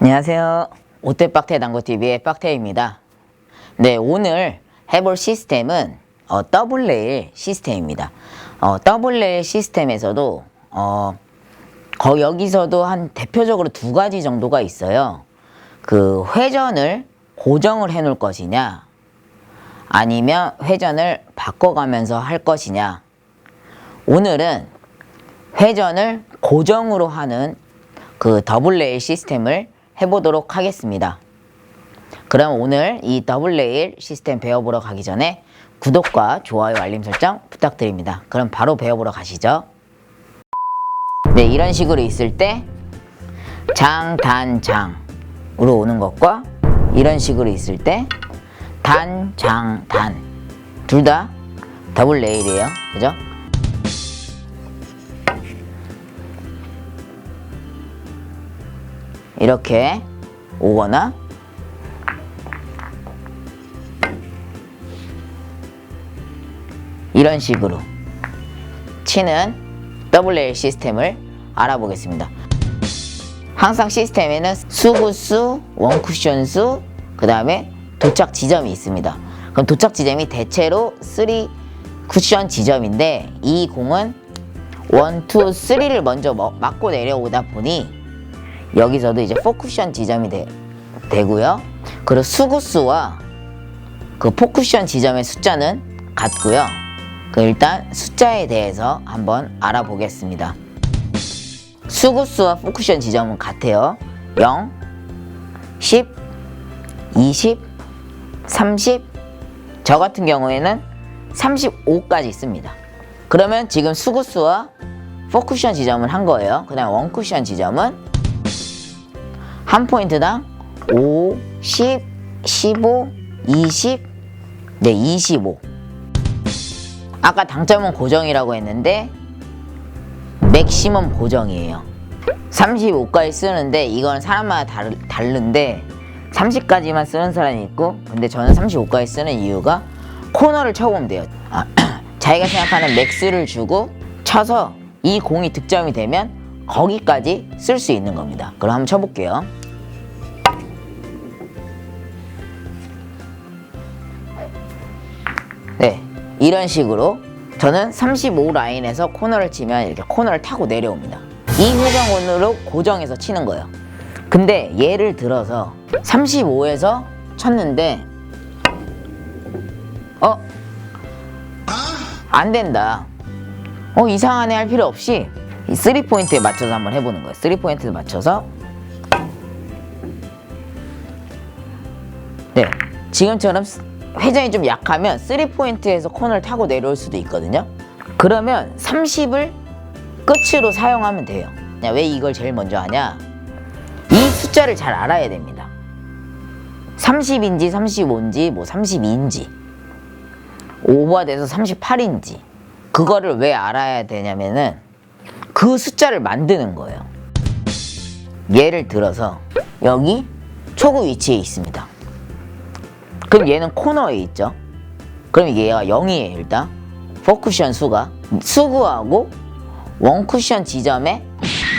안녕하세요. 오태빡태 당구TV의 빡태입니다. 네, 오늘 해볼 시스템은 어, 더블 레일 시스템입니다. 어, 더블 레일 시스템에서도 어, 거 여기서도 한 대표적으로 두 가지 정도가 있어요. 그 회전을 고정을 해 놓을 것이냐 아니면 회전을 바꿔가면서 할 것이냐 오늘은 회전을 고정으로 하는 그 더블 레일 시스템을 해보도록 하겠습니다. 그럼 오늘 이 더블 레일 시스템 배워보러 가기 전에 구독과 좋아요 알림 설정 부탁드립니다. 그럼 바로 배워보러 가시죠. 네, 이런 식으로 있을 때 장, 단, 장으로 오는 것과 이런 식으로 있을 때 단, 장, 단. 둘 다 더블 레일이에요. 그죠? 이렇게 오거나 이런 식으로 치는 레일 시스템을 알아보겠습니다. 항상 시스템에는 수구수, 원쿠션수, 그 다음에 도착 지점이 있습니다. 그럼 도착 지점이 대체로 3 쿠션 지점인데 이 공은 1, 2, 3를 먼저 먹- 맞고 내려오다 보니 여기서도 이제 4 쿠션 지점이 되, 되고요. 그리고 수구수와 그 포쿠션 지점의 숫자는 같고요. 그 일단 숫자에 대해서 한번 알아보겠습니다. 수구수와 포쿠션 지점은 같아요. 0, 10, 20, 30. 저 같은 경우에는 35까지 있습니다. 그러면 지금 수구수와 포쿠션 지점을 한 거예요. 그 다음 원쿠션 지점은 한 포인트당 5, 10, 15, 20, 네, 25. 아까 당점은 고정이라고 했는데 맥시멈 고정이에요. 35까지 쓰는데 이건 사람마다 다르, 다른데 30까지만 쓰는 사람이 있고 근데 저는 35까지 쓰는 이유가 코너를 쳐보면 돼요. 아, 자기가 생각하는 맥스를 주고 쳐서 이 공이 득점이 되면 거기까지 쓸 수 있는 겁니다. 그럼 한번 쳐볼게요. 네, 이런 식으로 저는 35 라인에서 코너를 치면 이렇게 코너를 타고 내려옵니다. 이 회전으로 고정해서 치는 거예요. 근데 예를 들어서 35에서 쳤는데 어? 안 된다. 어 이상하네 할 필요 없이 이 3포인트에 맞춰서 한번 해보는 거예요. 3포인트에 맞춰서 네 지금처럼 회전이 좀 약하면 3포인트에서 코너를 타고 내려올 수도 있거든요. 그러면 30을 끝으로 사용하면 돼요. 야, 왜 이걸 제일 먼저 하냐? 이 숫자를 잘 알아야 됩니다. 30인지 35인지 뭐 32인지 오버돼서 38인지 그거를 왜 알아야 되냐면은 그 숫자를 만드는 거예요. 예를 들어서 여기 초구 위치에 있습니다. 그럼 얘는 코너에 있죠. 그럼 얘가 0이에요 일단. 포쿠션 수가 수구하고 원쿠션 지점의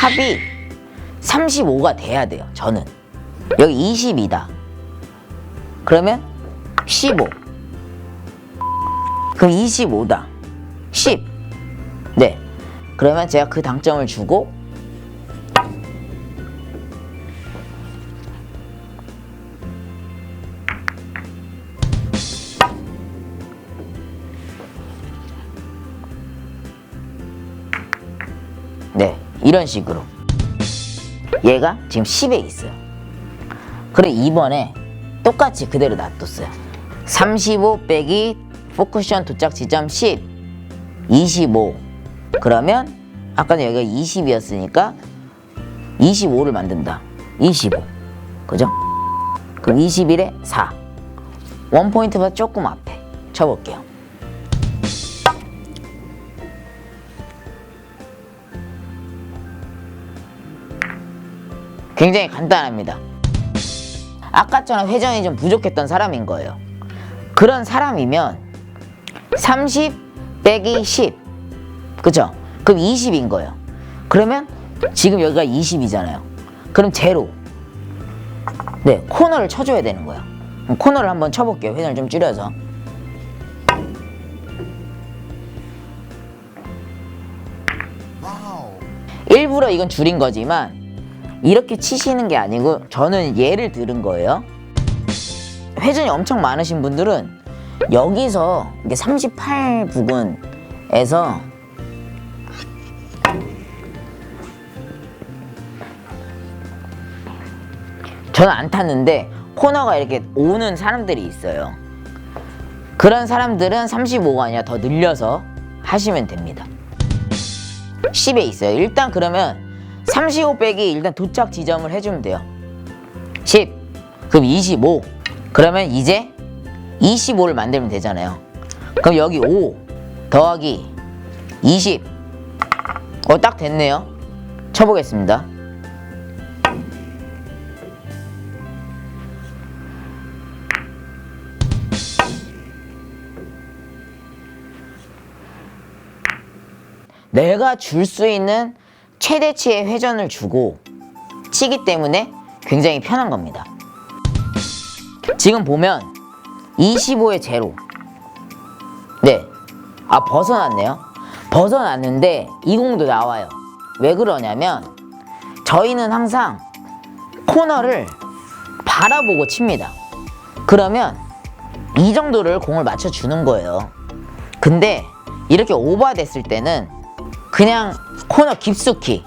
합이 35가 돼야 돼요. 저는 여기 20이다. 그러면 15. 그럼 25다. 10. 네. 그러면 제가 그 당점을 주고 네. 이런 식으로. 얘가 지금 10에 있어요. 그래 이번에 똑같이 그대로 놔뒀어요. 35 빼기 포쿠션 도착 지점 10, 25. 그러면 아까는 여기가 20이었으니까 25를 만든다. 25. 그죠? 그럼 21에 4. 원 포인트보다 조금 앞에 쳐볼게요. 굉장히 간단합니다. 아까처럼 회전이 좀 부족했던 사람인 거예요. 그런 사람이면 30 빼기 10 그죠? 그럼 20인 거예요. 그러면 지금 여기가 20이잖아요. 그럼 제로. 네, 코너를 쳐줘야 되는 거예요. 코너를 한번 쳐볼게요. 회전을 좀 줄여서. 일부러 이건 줄인 거지만 이렇게 치시는 게 아니고 저는 예를 들은 거예요. 회전이 엄청 많으신 분들은 여기서 이게 38 부근에서 저는 안 탔는데 코너가 이렇게 오는 사람들이 있어요. 그런 사람들은 35가 아니라 더 늘려서 하시면 됩니다. 10에 있어요. 일단 그러면 35 빼기 일단 도착 지점을 해주면 돼요. 10. 그럼 25. 그러면 이제 25를 만들면 되잖아요. 그럼 여기 5 더하기 20. 어, 딱 됐네요. 쳐보겠습니다. 내가 줄 수 있는 최대치의 회전을 주고 치기 때문에 굉장히 편한 겁니다. 지금 보면 25의 제로. 네. 아, 벗어났네요. 벗어났는데 이 공도 나와요. 왜 그러냐면 저희는 항상 코너를 바라보고 칩니다. 그러면 이 정도를 공을 맞춰주는 거예요. 근데 이렇게 오버됐을 때는 그냥 코너 깊숙이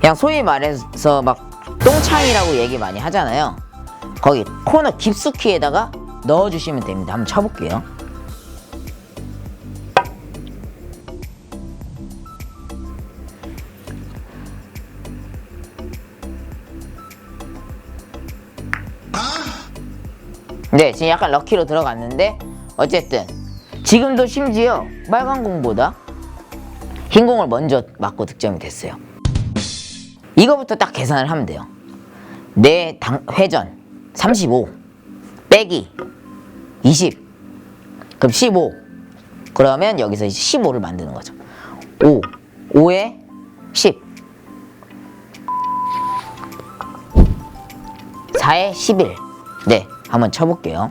그냥 소위 말해서 막 똥창이라고 얘기 많이 하잖아요. 거기 코너 깊숙이에다가 넣어주시면 됩니다. 한번 쳐볼게요. 네, 지금 약간 럭키로 들어갔는데 어쨌든 지금도 심지어 빨간 공보다 흰 공을 먼저 맞고 득점이 됐어요. 이거부터 딱 계산을 하면 돼요. 내 당, 회전 35 빼기 20 그럼 15 그러면 여기서 이제 15를 만드는 거죠. 5 5에 10 4에 11 네, 한번 쳐볼게요.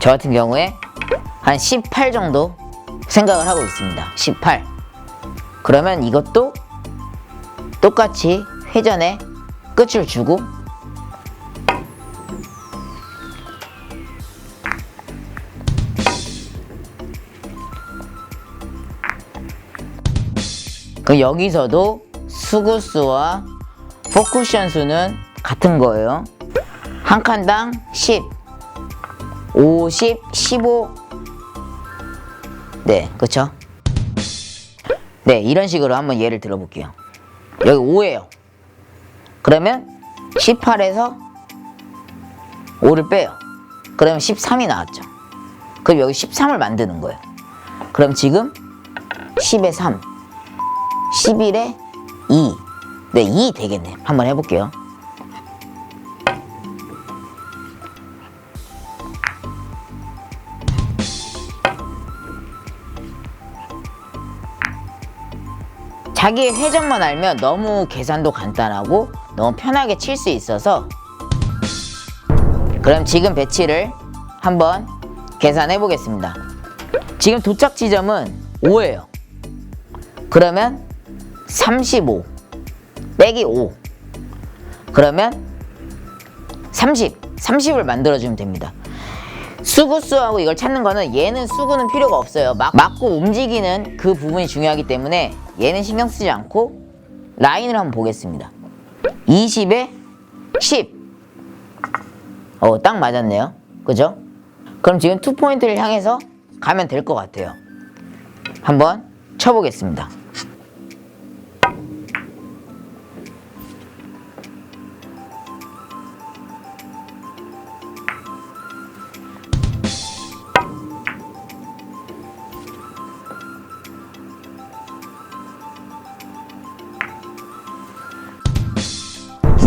저 같은 경우에 한 18 정도 생각을 하고 있습니다. 18. 그러면 이것도 똑같이 회전에 끝을 주고 그 여기서도 수구수와 포쿠션 수는 같은 거예요. 한 칸당 10, 50, 15. 네, 그쵸? 네, 이런 식으로 한번 예를 들어볼게요. 여기 5예요. 그러면 18에서 5를 빼요. 그러면 13이 나왔죠. 그럼 여기 13을 만드는 거예요. 그럼 지금 10에 3, 11에 2. 네, 2 되겠네요. 한번 해볼게요. 자기의 회전만 알면 너무 계산도 간단하고 너무 편하게 칠 수 있어서 그럼 지금 배치를 한번 계산해 보겠습니다. 지금 도착 지점은 5예요. 그러면 35 빼기 5 그러면 30 30을 만들어 주면 됩니다. 수구수하고 이걸 찾는 거는 얘는 수구는 필요가 없어요. 막, 맞고 움직이는 그 부분이 중요하기 때문에 얘는 신경 쓰지 않고 라인을 한번 보겠습니다. 20에 10. 어, 딱 맞았네요. 그죠? 그럼 지금 투 포인트를 향해서 가면 될 것 같아요. 한번 쳐보겠습니다.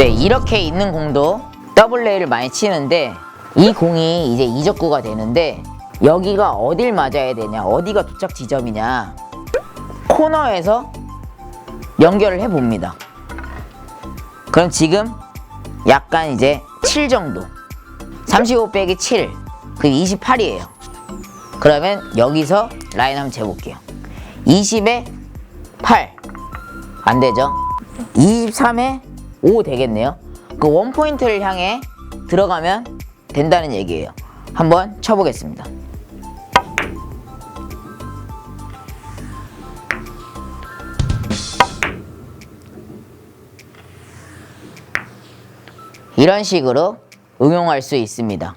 네, 이렇게 있는 공도 더블 레이를 많이 치는데 이 공이 이제 이적구가 되는데 여기가 어딜 맞아야 되냐, 어디가 도착 지점이냐 코너에서 연결을 해 봅니다. 그럼 지금 약간 이제 7 정도 35 빼기 7그 28이에요. 그러면 여기서 라인 한번 재볼게요. 20에 8 안 되죠? 23에 5 되겠네요. 그 원포인트를 향해 들어가면 된다는 얘기예요. 한번 쳐보겠습니다. 이런 식으로 응용할 수 있습니다.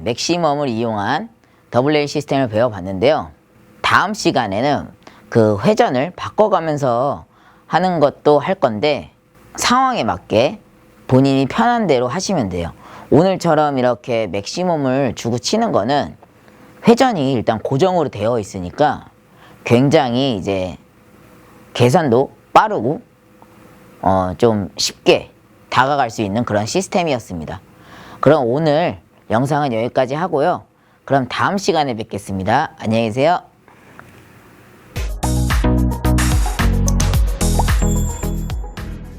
맥시멈을 이용한 WL 시스템을 배워봤는데요. 다음 시간에는 그 회전을 바꿔가면서 하는 것도 할 건데 상황에 맞게 본인이 편한 대로 하시면 돼요. 오늘처럼 이렇게 맥시멈을 주고 치는 거는 회전이 일단 고정으로 되어 있으니까 굉장히 이제 계산도 빠르고 어, 좀 쉽게 다가갈 수 있는 그런 시스템이었습니다. 그럼 오늘 영상은 여기까지 하고요. 그럼 다음 시간에 뵙겠습니다. 안녕히 계세요.